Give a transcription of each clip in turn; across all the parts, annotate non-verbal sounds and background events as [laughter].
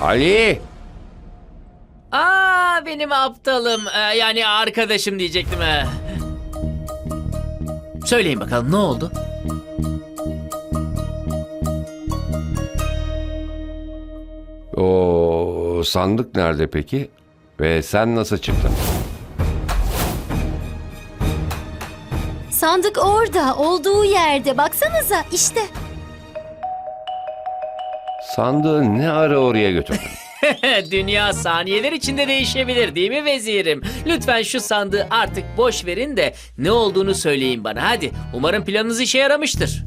Ali! Aa benim aptalım. Ee, yani arkadaşım diyecektim. Ee. Söyleyin bakalım ne oldu? O sandık nerede peki? Ve sen nasıl çıktın? Sandık orada, olduğu yerde. Baksanıza işte. Sandığı ne ara oraya götürdün? [laughs] Dünya saniyeler içinde değişebilir değil mi vezirim? Lütfen şu sandığı artık boş verin de ne olduğunu söyleyin bana hadi. Umarım planınız işe yaramıştır.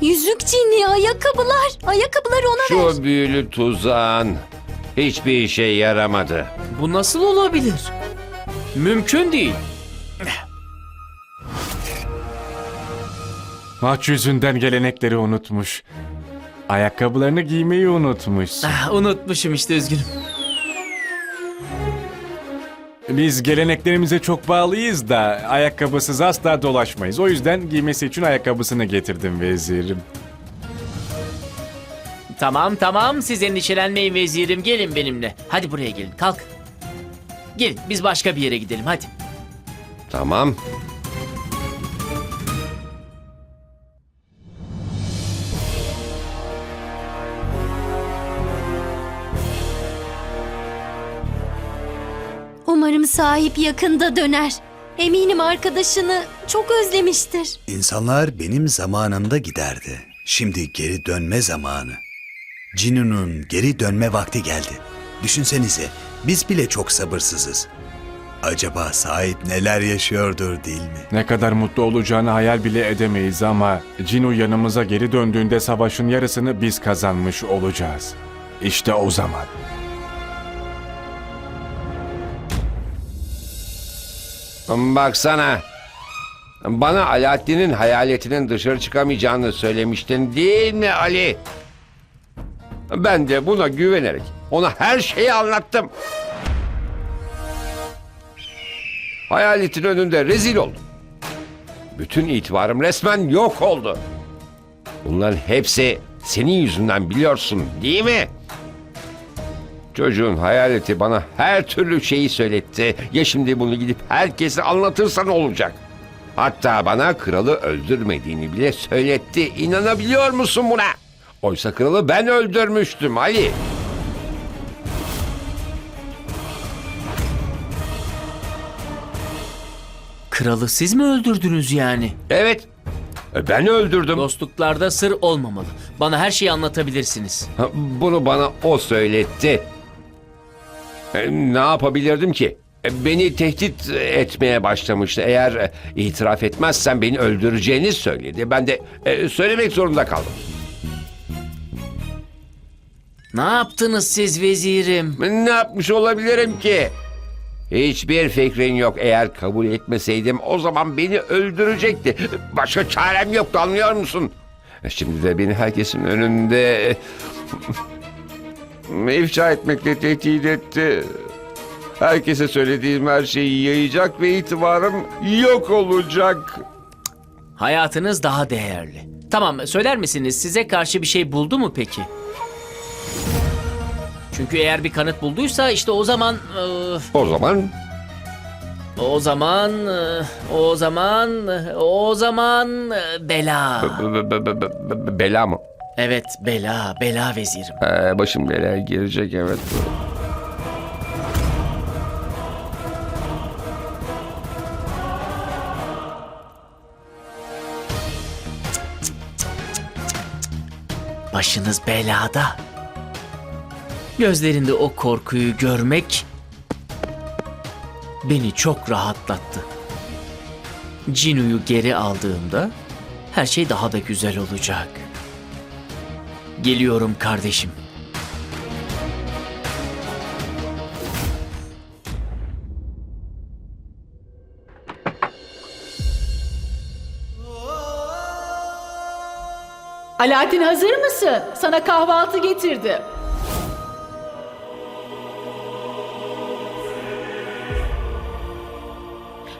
Yüzük cini, ayakkabılar. Ayakkabıları ona ver. Şu büyülü tuzağın hiçbir işe yaramadı. Bu nasıl olabilir? Mümkün değil. Maç yüzünden gelenekleri unutmuş. Ayakkabılarını giymeyi unutmuş. Ah, unutmuşum işte üzgünüm. Biz geleneklerimize çok bağlıyız da ayakkabısız asla dolaşmayız. O yüzden giymesi için ayakkabısını getirdim vezirim. Tamam tamam siz endişelenmeyin vezirim gelin benimle. Hadi buraya gelin kalk. Gelin biz başka bir yere gidelim hadi. Tamam. Umarım sahip yakında döner. Eminim arkadaşını çok özlemiştir. İnsanlar benim zamanımda giderdi. Şimdi geri dönme zamanı. Cinu'nun geri dönme vakti geldi. Düşünsenize, biz bile çok sabırsızız. Acaba sahip neler yaşıyordur değil mi? Ne kadar mutlu olacağını hayal bile edemeyiz ama Cinu yanımıza geri döndüğünde savaşın yarısını biz kazanmış olacağız. İşte o zaman. Baksana. Bana Alaaddin'in hayaletinin dışarı çıkamayacağını söylemiştin değil mi Ali? Ben de buna güvenerek ona her şeyi anlattım. Hayaletin önünde rezil oldum. Bütün itibarım resmen yok oldu. Bunların hepsi senin yüzünden biliyorsun değil mi? Çocuğun hayaleti bana her türlü şeyi söyletti. Ya şimdi bunu gidip herkese anlatırsan olacak. Hatta bana kralı öldürmediğini bile söyletti. İnanabiliyor musun buna? Oysa kralı ben öldürmüştüm Ali. Kralı siz mi öldürdünüz yani? Evet. Ben öldürdüm. Dostluklarda sır olmamalı. Bana her şeyi anlatabilirsiniz. Ha, Bunu bana o söyletti. E, Ne yapabilirdim ki? E, Beni tehdit etmeye başlamıştı. Eğer e, itiraf etmezsen beni öldüreceğini söyledi. Ben de e, söylemek zorunda kaldım. Ne yaptınız siz vezirim? Ne yapmış olabilirim ki? Hiçbir fikrin yok. Eğer kabul etmeseydim o zaman beni öldürecekti. Başka çarem yoktu anlıyor musun? Şimdi de beni herkesin önünde ifşa etmekle tehdit etti. Herkese söylediğim her şeyi yayacak ve itibarım yok olacak. Hayatınız daha değerli. Tamam söyler misiniz size karşı bir şey buldu mu peki? Çünkü eğer bir kanıt bulduysa işte o zaman... ıı, O zaman o zaman... ıı, o zaman... o zaman... ıı, bela. b- b- b- b- b- bela mı? Evet bela, bela vezirim. Ee, başım belaya girecek evet. Başınız belada. Gözlerinde o korkuyu görmek beni çok rahatlattı. Cinu'yu geri aldığımda her şey daha da güzel olacak. Geliyorum kardeşim. Alaaddin hazır mısın? Sana kahvaltı getirdim.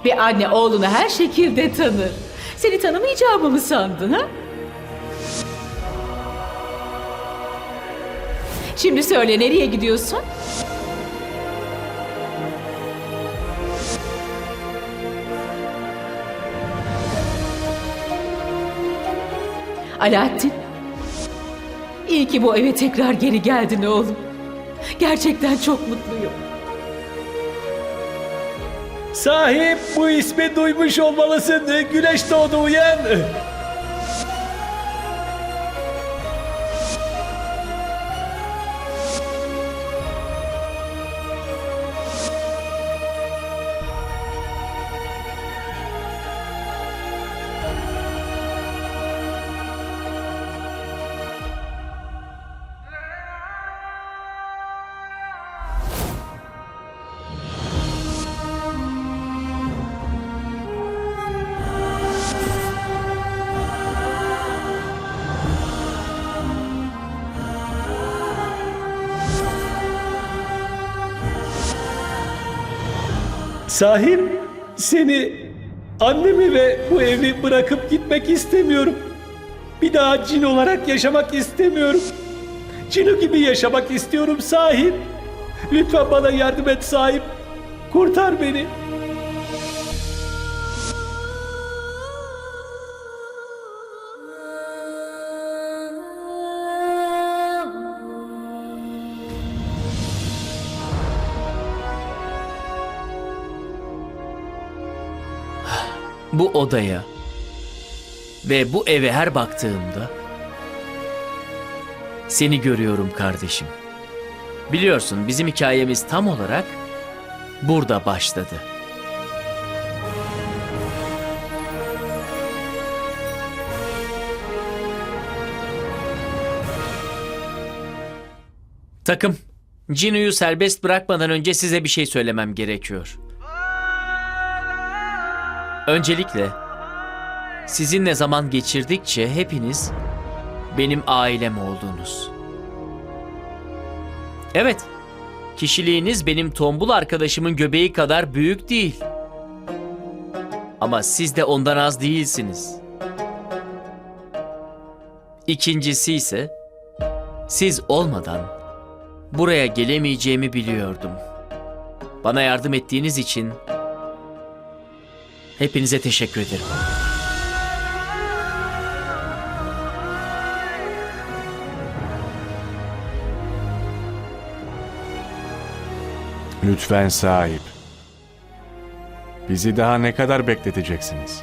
Bir anne oğlunu her şekilde tanır. Seni tanımayacağımı mı sandın ha? Şimdi söyle nereye gidiyorsun? Alaaddin. İyi ki bu eve tekrar geri geldin oğlum. Gerçekten çok mutluyum. Sahip bu ismi duymuş olmalısın. Güneş doğdu uyan. Sahip seni annemi ve bu evi bırakıp gitmek istemiyorum. Bir daha cin olarak yaşamak istemiyorum. Cinu gibi yaşamak istiyorum sahip. Lütfen bana yardım et sahip. Kurtar beni. Bu odaya ve bu eve her baktığımda seni görüyorum kardeşim. Biliyorsun bizim hikayemiz tam olarak burada başladı. Takım, Cinu'yu serbest bırakmadan önce size bir şey söylemem gerekiyor. Öncelikle sizinle zaman geçirdikçe hepiniz benim ailem oldunuz. Evet, kişiliğiniz benim tombul arkadaşımın göbeği kadar büyük değil. Ama siz de ondan az değilsiniz. İkincisi ise siz olmadan buraya gelemeyeceğimi biliyordum. Bana yardım ettiğiniz için hepinize teşekkür ederim. Lütfen sahip. Bizi daha ne kadar bekleteceksiniz?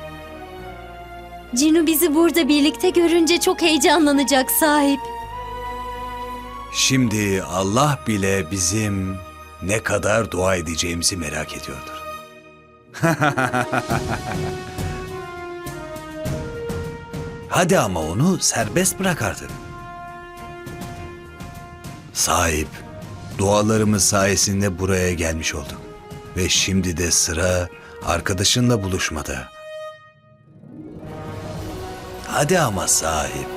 Cinu bizi burada birlikte görünce çok heyecanlanacak sahip. Şimdi Allah bile bizim ne kadar dua edeceğimizi merak ediyordur. [laughs] Hadi ama onu serbest bırak artık. Sahip, dualarımız sayesinde buraya gelmiş olduk. Ve şimdi de sıra arkadaşınla buluşmada. Hadi ama sahip.